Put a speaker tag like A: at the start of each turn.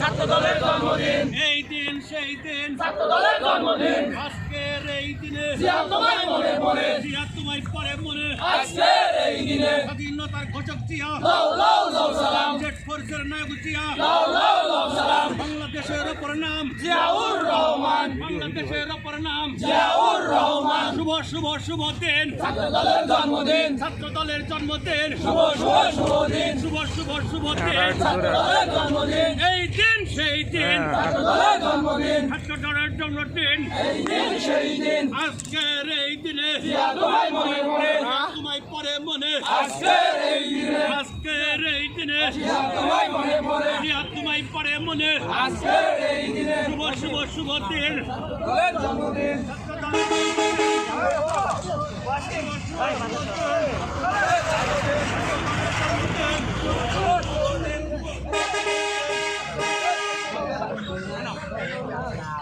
A: ছাত্র দলের জন্মদিন।
B: এই দিন সেই দিন।
A: ছাত্র দলের জন্মদিন।
B: আজকের এই দিনে।
A: জিয়া তোমায় মনে মনে।
B: জিয়া তোমায় পরে মনে।
A: আজকের এই দিনে।
B: স্বাধীনতার ঘোষক জিয়া।
A: লাউ লাউ লাউ সালাম।
B: জেট ফোর্সের নায়ক জিয়া।
A: লাউ লাউ লাউ সালাম।
B: বাংলাদেশের অপর নাম।
A: জিয়াউর রহমান।
B: বাংলাদেশের অপর নাম।
A: জিয়াউর রহমান।
B: শুভ শুভ শুভ দিন।
A: ছাত্র দলের জন্মদিন।
B: ছাত্র দলের জন্মদিন।
A: শুভ শুভ শুভ দিন।
B: শুভ শুভ শুভ দিন।
A: ছাত্র দলের জন্মদিন। জন্মদিন
B: ছাত্র জন্মদিন
A: এই দিন সেই দিন
B: আজকের এই দিনে
A: তোমায় মনে মনে
B: তোমায় পরে মনে
A: আজকের এই দিনে
B: আজকের এই দিনে
A: তোমায় মনে মনে
B: তোমায় পরে মনে
A: আজকের এই দিনে
B: শুভ শুভ শুভ দিন
A: জন্মদিন 咱俩喝点儿豆腐脑儿的